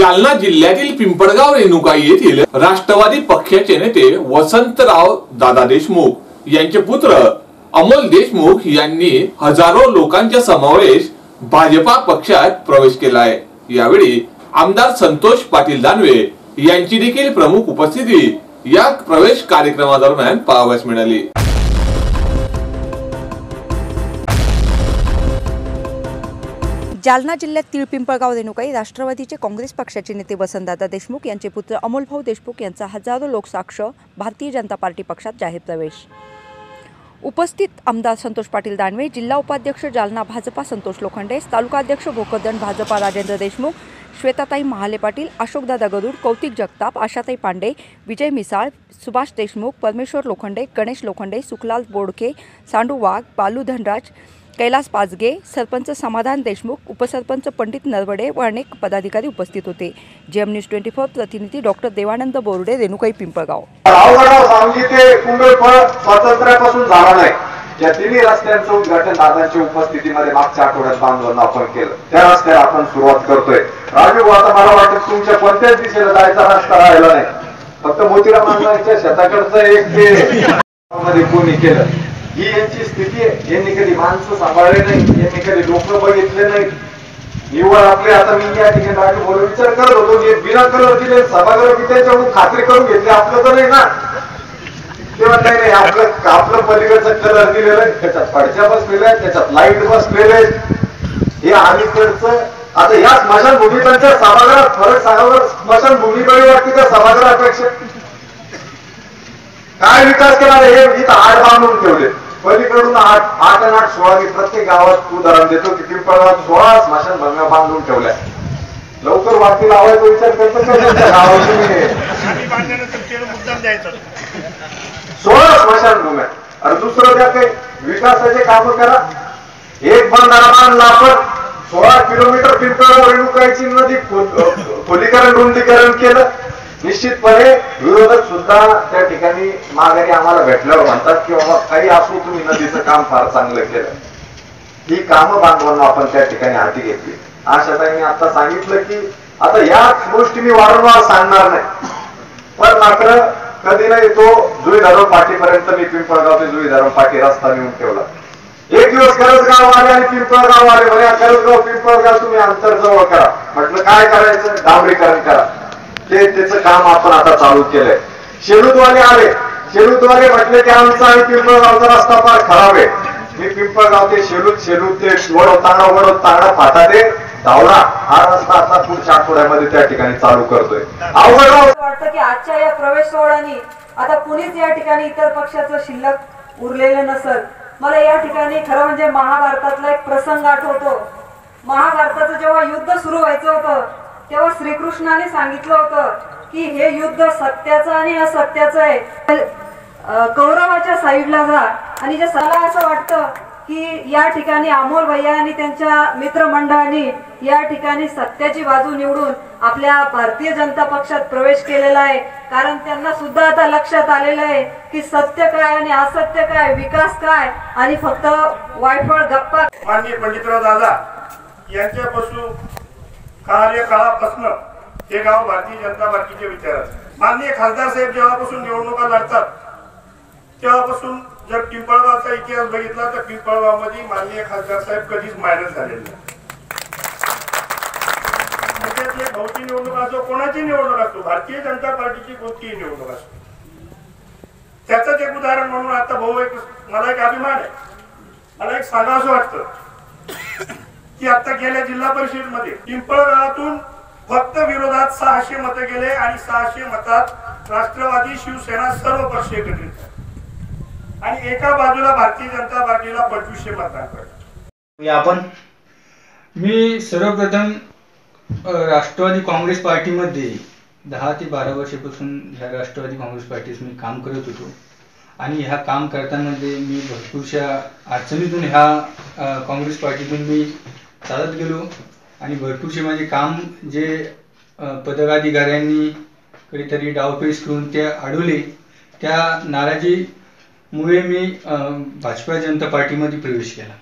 जालना जिल्ह्यातील पिंपळगाव रेणुकाई येथील राष्ट्रवादी पक्षाचे नेते वसंतराव दादा देशमुख यांचे पुत्र अमोल देशमुख यांनी हजारो लोकांच्या समावेश भाजपा पक्षात प्रवेश केला आहे. यावेळी आमदार संतोष पाटील दानवे यांची देखील प्रमुख उपस्थिती या प्रवेश कार्यक्रमादरम्यान पाहावयास मिळाली. जालना जिल्ह्यात तिळपिंपळगाव रेणुकाई राष्ट्रवादीचे काँग्रेस पक्षाचे नेते वसंतदादा देशमुख यांचे पुत्र अमोलभाऊ देशमुख यांचा हजारो लोकसाक्ष भारतीय जनता पार्टी पक्षात जाहीर प्रवेश. उपस्थित आमदार संतोष पाटील दानवे जिल्हा उपाध्यक्ष जालना भाजपा संतोष लोखंडे तालुकाध्यक्ष भोकरदन भाजपा राजेंद्र देशमुख श्वेताताई महाले पाटील अशोकदादा गरुड कौतिक जगताप आशाताई पांडे विजय मिसाळ सुभाष देशमुख परमेश्वर लोखंडे गणेश लोखंडे सुखलाल बोडके सांडू वाघ बालू धनराज कैलास पाचगे सरपंच समाधान देशमुख उपसरपंच पंडित नरवडे व अनेक पदाधिकारी उपस्थित होते. जेएम न्यूज ट्वेंटी फोर प्रतिनिधी डॉक्टर देवानंद बोर्डे रेणुकाई पिंपळगाव. सांगली ते कुंडलफळ स्वातंत्र्यापासून झाला नाही. या तिन्ही रस्त्यांचं उद्घाटन दादांच्या उपस्थितीमध्ये मागच्या आठवड्यात बांधवांना आपण केलं. त्या रस्त्याला आपण सुरुवात करतोय. राजू आता मला वाटत तुमच्या कोणत्याच दिशेला जायचा रस्ता राहिला नाही. फक्त मोतीराम शेताकडचं एक ते मध्ये कोणी केलं. ही यांची स्थिती आहे. यांनी कधी माणसं सांभाळले नाही यांनी कधी लोक बघितले नाही. निवड आपले आता मी या ठिकाणी राजू बोलून विचार करत होतो की बिना कलर दिले सभागृह की त्याच्याकडून खात्री करून घेतली. आपलं तर नाही ना. तेव्हा नाही नाही आपलं आपलं पलीकडचं कलर दिलेलं आहे त्याच्यात पडच्या बसलेल्या आहेत त्याच्यात लाइट बसलेले आहेत. हे अलीकडचं आता या स्मशानभूमीच्या सभागृहात फरक सांगावर स्मशानभूमी बरी वाटते त्या सभागृहापेक्षा. काय विकास केला हे इथं आड बांधून ठेवले पलीकडून आठ आठ आणि आठ सोळा मी प्रत्येक गावात उदाहरण देतो की पिंपळगावात सोळा स्मशान भूम्या बांधून ठेवल्या. लवकर वाटी लावायचा विचार करतो का द्यायचं. सोळा स्मशानभूम्या आणि दुसरं त्या काही विकासाचे काम करा. एक बंधारा बांधला आपण सोळा किलोमीटर पिंपळ रेणुकाईची नदी खोलीकरण रुंदीकरण केलं. निश्चितपणे विरोधक सुद्धा त्या ठिकाणी माघारी आम्हाला भेटल्यावर म्हणतात की बाबा काही असो तुम्ही नदीचं काम फार चांगलं केलं. ही कामं बांधवांना आपण त्या ठिकाणी हाती घेतली. आशाताईंनी आता सांगितलं की आता या गोष्टी मी वारंवार सांगणार नाही. पण मात्र कधी नाही तो जुई धरण पाठीपर्यंत मी पिंपळगाव ते जुई धरण पाठी रस्ता नेऊन ठेवला. एक दिवस करजगाव आले आणि पिंपळगाव आले. म्हणजे करजगाव पिंपळगाव तुम्ही अंतर जवळ करा. म्हटलं काय करायचं? डांबरीकरण करा. ते त्याचं काम आपण आता चालू केलंय. शेलूतवाले आले. शेलूतवाले म्हटले की आमचा आणि पिंपळगावचा रस्ता फार खराब आहे. मी पिंपळगाव ते शेलूत शेलूत ते वडो तांडा वडो तांडा फाटा ते धावडा हा रस्ता आता पुढच्या आठवड्यामध्ये त्या ठिकाणी चालू करतोय. अवघड वाटतं की आजच्या या प्रवेश सोहळ्याने आता कुणीच या ठिकाणी इतर पक्षाचं शिल्लक उरलेलं नसल. मला या ठिकाणी खरं म्हणजे महाभारतातला एक प्रसंग आठवतो. महाभारताचं जेव्हा युद्ध सुरू व्हायचं होतं तेव्हा श्रीकृष्णाने सांगितलं होतं की हे युद्ध सत्याचं आणि असत्याचं आहे. कौरवाच्या साईडला जा. आणि जे सला असं वाटतं की या ठिकाणी अमोल भैया आणि त्यांच्या मित्रमंडळांनी या ठिकाणी सत्याची बाजू निवडून आपल्या भारतीय जनता पक्षात प्रवेश केलेला आहे. कारण त्यांना सुद्धा आता लक्षात आलेलं आहे की सत्य काय आणि असत्य काय विकास काय आणि फक्त वायफळ गप्पा. माननीय पंडितराव दादा यांच्यापासून कार्यकाळापासून हे गाव भारतीय जनता पार्टीचे विचारात माननीय खासदार साहेब जेव्हापासून निवडणुका लढतात तेव्हापासून जर पिंपळगावचा इतिहास बघितला तर पिंपळगावमध्ये माननीय खासदार साहेब कधीच मायनस झालेले नाही. भाऊची निवडणूक असो कोणाची निवडणूक असतो भारतीय जनता पार्टीची कोणतीही निवडणूक असतो त्याचंच एक उदाहरण म्हणून आता भाऊ एक मला एक अभिमान आहे. मला एक सांगा असं वाटतं. की आता गेल्या जिल्हा परिषदमध्ये पिंपळगावातून फक्त विरोधात सहाशे मतं गेले आणि सहाशे मतात राष्ट्रवादी शिवसेना सर्व पक्ष एकत्रित. आणि एका बाजूला भारतीय जनता पार्टीला पंचवीसशे मतदान पडलं आपण? मी सर्वप्रथम राष्ट्रवादी काँग्रेस पार्टीमध्ये दहा ते बारा वर्षापासून ह्या राष्ट्रवादी काँग्रेस पार्टीत मी काम करत होतो. आणि ह्या काम करतानामध्ये मी भरपूरशा अडचणीतून ह्या काँग्रेस पार्टीतून मी चालत गेलो आणि भरपूरसे माझे काम जे पदकाधिकाऱ्यांनी पदाधिकाऱ्यांनी कधीतरी डावपेच करून ते अडवले त्या नाराजीमुळे मी भाजपा जनता पार्टीमध्ये प्रवेश केला.